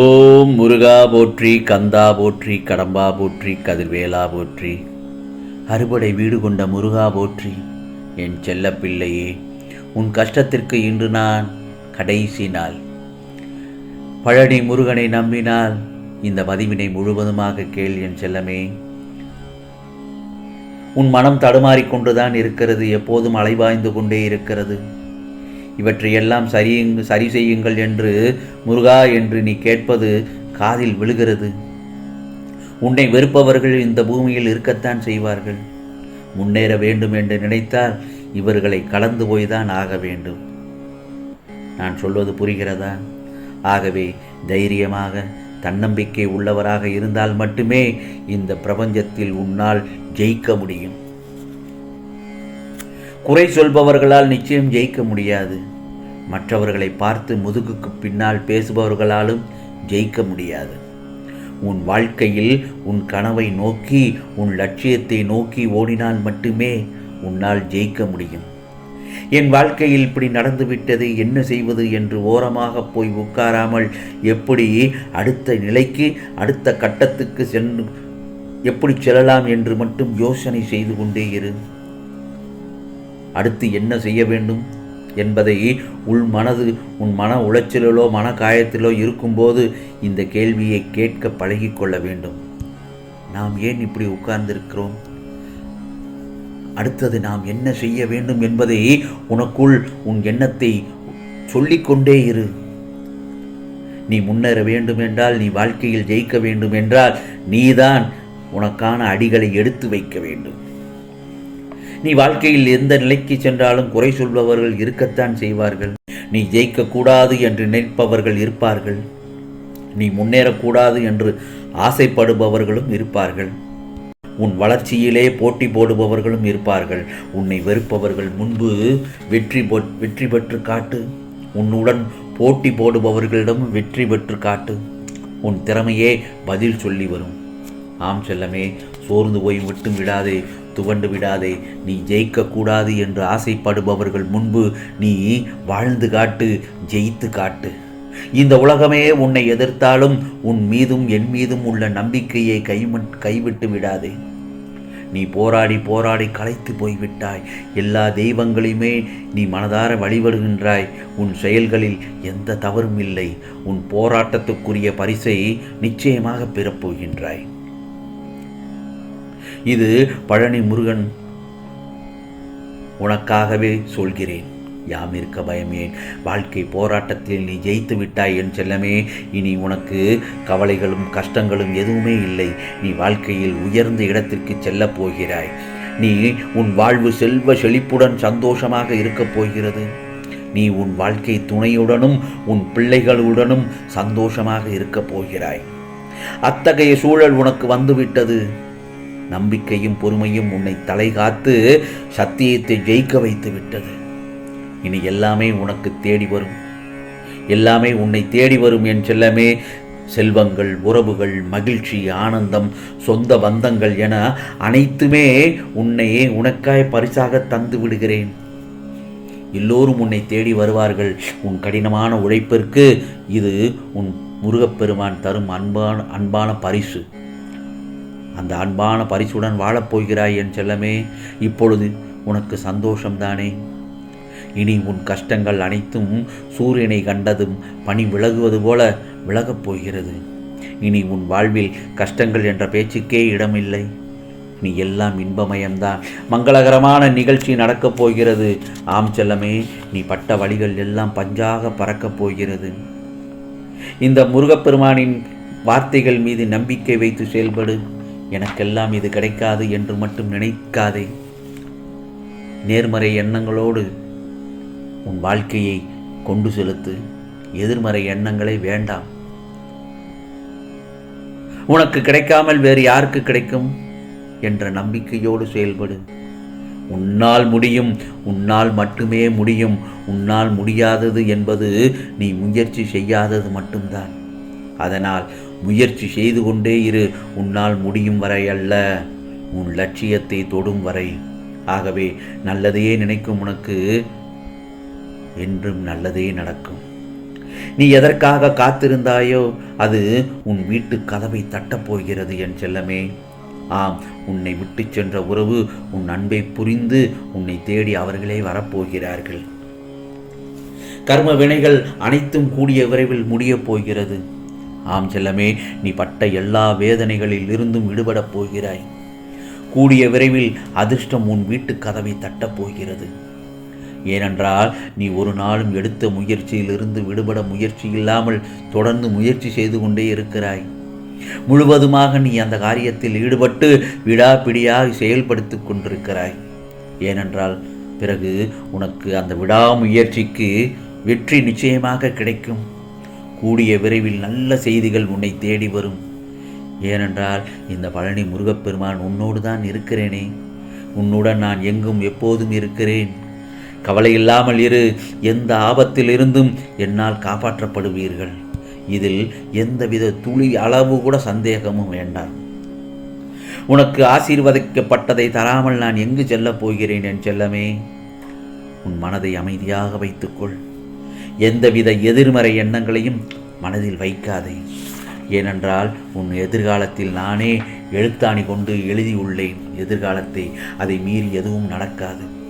ஓம் முருகா போற்றி கந்தா போற்றி கடம்பா போற்றி கதிர்வேலா போற்றி. அறுபடை வீடு கொண்ட முருகா போற்றி என் செல்லப்பிள்ளையே உன் கஷ்டத்திற்கு இன்று நான் கடைசி நாள். பழனி முருகனை நம்பினால் இந்த பதிவினை முழுவதுமாக கேள் என் செல்லமே. உன் மனம் தடுமாறிக்கொண்டுதான் இருக்கிறது எப்போதும் அலைவாய்ந்து கொண்டே இருக்கிறது. இவற்றையெல்லாம் சரி சரி செய்யுங்கள் என்று முருகா என்று நீ கேட்பது காதில் விழுகிறது. உன்னை வெறுப்பவர்கள் இந்த பூமியில் இருக்கத்தான் செய்வார்கள். முன்னேற வேண்டும் என்று நினைத்தால் இவர்களை கலந்து போய்தான் ஆக வேண்டும். நான் சொல்வது புரிகிறதா? ஆகவே தைரியமாக தன்னம்பிக்கை உள்ளவராக இருந்தால் மட்டுமே இந்த பிரபஞ்சத்தில் உன்னால் ஜெயிக்க முடியும். குறை சொல்பவர்களால் நிச்சயம் ஜெயிக்க முடியாது. மற்றவர்களை பார்த்து முதுகுக்கு பின்னால் பேசுபவர்களாலும் ஜெயிக்க முடியாது. உன் வாழ்க்கையில் உன் கனவை நோக்கி உன் லட்சியத்தை நோக்கி ஓடினால் மட்டுமே உன்னால் ஜெயிக்க முடியும். என் வாழ்க்கையில் இப்படி நடந்துவிட்டது என்ன செய்வது என்று ஓரமாக போய் உட்காராமல் எப்படி அடுத்த நிலைக்கு அடுத்த கட்டத்துக்கு சென்று எப்படி செல்லலாம் என்று மட்டும் யோசனை செய்து கொண்டே இரு. அடுத்து என்ன செய்ய வேண்டும்? என்பதை உள் மனது உன் மன உளைச்சலிலோ மன காயத்திலோ இருக்கும்போது இந்த கேள்வியை கேட்க பழகிக்கொள்ள வேண்டும். நாம் ஏன் இப்படி உட்கார்ந்திருக்கிறோம்? அடுத்தது நாம் என்ன செய்ய வேண்டும் என்பதை உனக்குள் உன் எண்ணத்தை சொல்லிக்கொண்டே இரு. நீ முன்னேற வேண்டும் என்றால் நீ வாழ்க்கையில் ஜெயிக்க வேண்டும் என்றால் நீதான் உனக்கான அடிகளை எடுத்து வைக்க வேண்டும். நீ வாழ்க்கையில் எந்த நிலைக்கு சென்றாலும் குறை சொல்பவர்கள் இருக்கத்தான் செய்வார்கள். நீ ஜெயிக்கக்கூடாது என்று நினைப்பவர்கள் இருப்பார்கள். நீ முன்னேறக்கூடாது என்று ஆசைப்படுபவர்களும் இருப்பார்கள். உன் வளர்ச்சியிலே போட்டி போடுபவர்களும் இருப்பார்கள். உன்னை வெறுப்பவர்கள் முன்பு வெற்றி பொ வெற்றி பெற்று காட்டு. உன்னுடன் போட்டி போடுபவர்களிடம் வெற்றி பெற்று காட்டு. உன் திறமையே பதில் சொல்லி வரும். ஆம் செல்லமே சோர்ந்து போய் விட்டும் விடாதே. துவண்டு விடாதே. நீ ஜெயிக்கக்கூடாது என்று ஆசைப்படுபவர்கள் முன்பு நீ வாழ்ந்து காட்டு ஜெயித்து காட்டு. இந்த உலகமே உன்னை எதிர்த்தாலும் உன் மீதும் என் மீதும் உள்ள நம்பிக்கையை கைமட் கைவிட்டு விடாதே. நீ போராடி போராடி களைத்து போய்விட்டாய். எல்லா தெய்வங்களையுமே நீ மனதார வழிபடுகின்றாய். உன் செயல்களில் எந்த தவறும் இல்லை. உன் போராட்டத்துக்குரிய பரிசை நிச்சயமாக பெறப்போகின்றாய். இது பழனி முருகன். உனக்காகவே சொல்கிறேன் யாம் இருக்க பயமேன். வாழ்க்கை போராட்டத்தில் நீ ஜெயித்து விட்டாய் என் செல்லமே. இனி உனக்கு கவலைகளும் கஷ்டங்களும் எதுவுமே இல்லை. நீ வாழ்க்கையில் உயர்ந்த இடத்திற்கு செல்லப் போகிறாய். நீ உன் வாழ்வு செல்வ செழிப்புடன் சந்தோஷமாக இருக்கப் போகிறது. நீ உன் வாழ்க்கை துணையுடனும் உன் பிள்ளைகளுடனும் சந்தோஷமாக இருக்கப் போகிறாய். அத்தகைய சூழல் உனக்கு வந்துவிட்டது. நம்பிக்கையும் பொறுமையும் உன்னை தலை காத்து சத்தியத்தை ஜெயிக்க வைத்து விட்டது. இனி எல்லாமே உனக்கு தேடி வரும். எல்லாமே உன்னை தேடி வரும் என் செல்லமே. செல்வங்கள் உறவுகள் மகிழ்ச்சி ஆனந்தம் சொந்த பந்தங்கள் என அனைத்துமே உன்னையே உனக்காய் பரிசாக தந்து விடுகிறேன். எல்லோரும் உன்னை தேடி வருவார்கள். உன் கடினமான உழைப்பிற்கு இது உன் முருகப்பெருமான் தரும் அன்பான அன்பான பரிசு. அந்த அன்பான பரிசுடன் வாழப்போகிறாய் என் செல்லமே இப்பொழுது உனக்கு சந்தோஷம்தானே. இனி உன் கஷ்டங்கள் அனைத்தும் சூரியனை கண்டதும் பனி விலகுவது போல விலகப் போகிறது. இனி உன் வாழ்வில் கஷ்டங்கள் என்ற பேச்சுக்கே இடமில்லை. நீ எல்லாம் இன்பமயம்தான். மங்களகரமான நிகழ்ச்சி நடக்கப் போகிறது. ஆம் செல்லமே நீ பட்ட வழிகள் எல்லாம் பஞ்சாக பறக்கப் போகிறது. இந்த முருகப்பெருமானின் வார்த்தைகள் மீது நம்பிக்கை வைத்து செயல்படு. எனக்கெல்லாம் இது கிடைக்காது என்று மட்டும் நினைக்காதே. நேர்மறை எண்ணங்களோடு உன் வாழ்க்கையை கொண்டு செலுத்து. எதிர்மறை எண்ணங்களை வேண்டாம். உனக்கு கிடைக்காமல் வேறு யாருக்கு கிடைக்கும் என்ற நம்பிக்கையோடு செயல்படு. உன்னால் முடியும் உன்னால் மட்டுமே முடியும். உன்னால் முடியாதது என்பது நீ முயற்சி செய்யாதது மட்டும்தான். அதனால் முயற்சி செய்து கொண்டே இரு. உன்னால் முடியும் வரை அல்ல. உன் லட்சியத்தை தொடும் வரை. ஆகவே நல்லதையே நினைக்கும் உனக்கு என்றும் நல்லதே நடக்கும். நீ எதற்காக காத்திருந்தாயோ அது உன் வீட்டு கதவை தட்டப் போகிறது என் செல்லமே. ஆம் உன்னை விட்டுச் சென்ற உறவு உன் அன்பை புரிந்து உன்னை தேடி அவர்களே வரப்போகிறார்கள். கர்ம வினைகள் அனைத்தும் கூடிய விரைவில் முடியப் போகிறது. ஆம் செல்லமே நீ பட்ட எல்லா வேதனைகளில் இருந்தும் விடுபடப் போகிறாய். கூடிய விரைவில் அதிர்ஷ்டம் உன் வீட்டு கதவை தட்டப் போகிறது. ஏனென்றால் நீ ஒரு நாளும் எடுத்த முயற்சியிலிருந்து விடுபட முயற்சி இல்லாமல் தொடர்ந்து முயற்சி செய்து கொண்டே இருக்கிறாய். முழுவதுமாக நீ அந்த காரியத்தில் ஈடுபட்டு விடாப்பிடியாக செயல்படுத்தி கொண்டிருக்கிறாய். ஏனென்றால் பிறகு உனக்கு அந்த விடாமுயற்சிக்கு வெற்றி நிச்சயமாக கிடைக்கும். கூடிய விரைவில் நல்ல செய்திகள் உன்னை தேடி வரும். ஏனென்றால் இந்த பழனி முருகப்பெருமான் உன்னோடு தான் இருக்கிறேனே. உன்னுடன் நான் எங்கும் எப்போதும் இருக்கிறேன். கவலை இல்லாமல் இரு எந்த ஆபத்திலிருந்தும் என்னால் காப்பாற்றப்படுவீர்கள். இதில் எந்தவித துளி அளவு கூட சந்தேகமும் வேண்டாம். உனக்கு ஆசீர்வதிக்கப்பட்டதை தராமல் நான் எங்கு செல்லப் போகிறேன் என் செல்லமே? உன் மனதை அமைதியாக வைத்துக்கொள். எந்தவித எதிர்மறை எண்ணங்களையும் மனதில் வைக்காதே. ஏனென்றால் உன் எதிர்காலத்தில் நானே எழுத்தாணி கொண்டு எழுதியுள்ளேன். எதிர்காலத்தை அதை மீறி எதுவும் நடக்காது.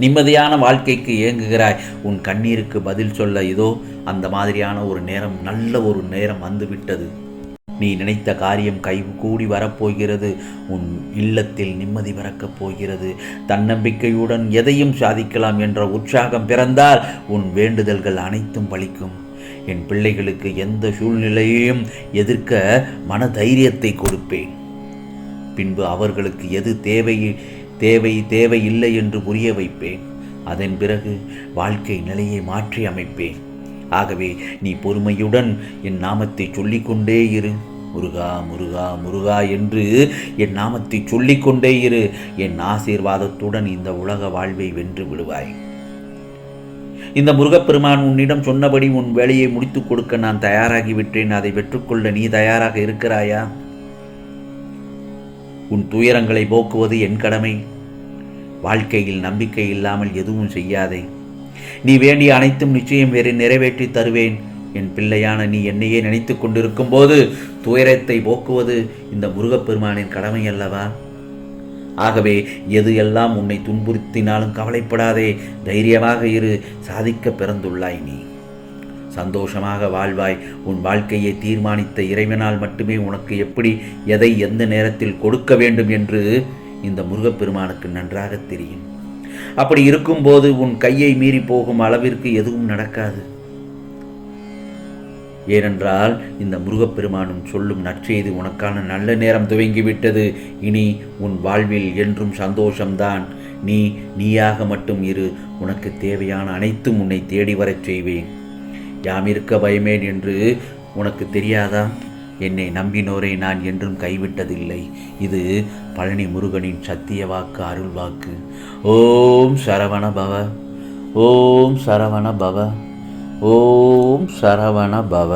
நிம்மதியான வாழ்க்கைக்கு ஏங்குகிறாய். உன் கண்ணீருக்கு பதில் சொல்ல இதோ அந்த மாதிரியான ஒரு நேரம் நல்ல ஒரு நேரம் வந்துவிட்டது. நீ நினைத்த காரியம் கை கூடி வரப்போகிறது. உன் இல்லத்தில் நிம்மதி பிறக்கப் போகிறது. தன்னம்பிக்கையுடன் எதையும் சாதிக்கலாம் என்ற உற்சாகம் பிறந்தால் உன் வேண்டுதல்கள் அனைத்தும் பலிக்கும். என் பிள்ளைகளுக்கு எந்த சூழ்நிலையையும் எதிர்க்க மன தைரியத்தை கொடுப்பேன். பின்பு அவர்களுக்கு எது தேவை தேவை தேவை இல்லை என்று புரிய வைப்பேன். அதன் பிறகு வாழ்க்கை நிலையை மாற்றி அமைப்பேன். ஆகவே நீ பொறுமையுடன் என் நாமத்தை சொல்லிக்கொண்டே இரு. முருகா முருகா முருகா என்று என் நாமத்தை சொல்லிக்கொண்டே இரு. என் ஆசீர்வாதத்துடன் இந்த உலக வாழ்வை வென்று விடுவாய். இந்த முருகப்பெருமான் உன்னிடம் சொன்னபடி உன் வேலையை முடித்துக் கொடுக்க நான் தயாராகிவிட்டேன். அதை பெற்றுக்கொள்ள நீ தயாராக இருக்கிறாயா? உன் துயரங்களை போக்குவது என் கடமை. வாழ்க்கையில் நம்பிக்கை இல்லாமல் எதுவும் செய்யாதே. நீ வேண்டிய அனைத்தும் நிச்சயம் வேறு நிறைவேற்றி தருவேன். என் பிள்ளையான நீ என்னையே நினைத்து கொண்டிருக்கும் போது துயரத்தை போக்குவது இந்த முருகப்பெருமானின் கடமை அல்லவா? ஆகவே எது எல்லாம் உன்னை துன்புறுத்தினாலும் கவலைப்படாதே தைரியமாக இரு சாதிக்க பிறந்துள்ளாய் நீ. சந்தோஷமாக வாழ்வாய் உன் வாழ்க்கையை தீர்மானித்த இறைவனால் மட்டுமே உனக்கு எப்படி எதை எந்த நேரத்தில் கொடுக்க வேண்டும் என்று இந்த முருகப்பெருமானுக்கு நன்றாக தெரியும். அப்படி இருக்கும்போது உன் கையை மீறி போகும் அளவிற்கு எதுவும் நடக்காது. ஏனென்றால் இந்த முருகப்பெருமானும் சொல்லும் நற்செய்தி உனக்கான நல்ல நேரம் துவங்கிவிட்டது. இனி உன் வாழ்வில் என்றும் சந்தோஷம்தான். நீ நீயாக மட்டும் இரு. உனக்கு தேவையான அனைத்தும் உன்னை தேடி வரச் செய்வேன். யாம் இருக்க பயமேன் என்று உனக்கு தெரியாதா? என்னை நம்பினோரை நான் என்றும் கைவிட்டதில்லை. இது பழனி முருகனின் சத்திய வாக்கு அருள் வாக்கு. ஓம் சரவண பவ. ஓம் சரவண பவ. ஓம் சரவண பவ.